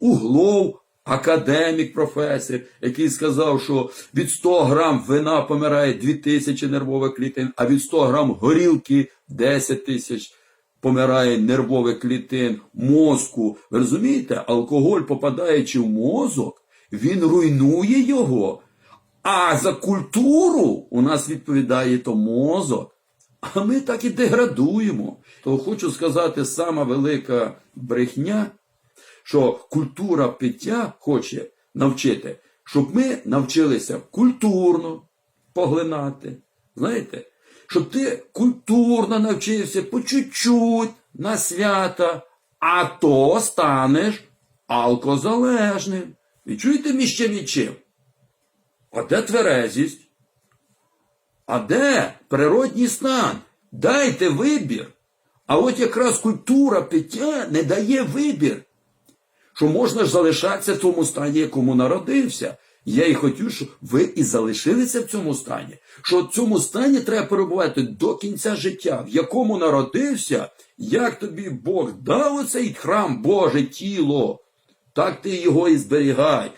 Углов, академік, професор, який сказав, що від 100 грам вина помирає 2000 нервових клітин, а від 100 грам горілки 10 тисяч помирає нервових клітин, мозку. Ви розумієте, алкоголь, попадаючи в мозок, він руйнує його. А за культуру у нас відповідає то мозок. А ми так і деградуємо. То хочу сказати, сама велика брехня, що культура пиття хоче навчити, щоб ми навчилися культурно поглинати. Знаєте, щоб ти культурно навчився по чуть-чуть на свята, а то станеш алкозалежним. І чуєте між чим і? А де тверезість? А де природній стан? Дайте вибір. А от якраз культура пиття не дає вибір. Що можна ж залишатися в тому стані, якому народився. Я і хотів, щоб ви і залишилися в цьому стані. Що в цьому стані треба перебувати до кінця життя, в якому народився, як тобі Бог дав оцей храм Боже тіло, так ти його і зберігай.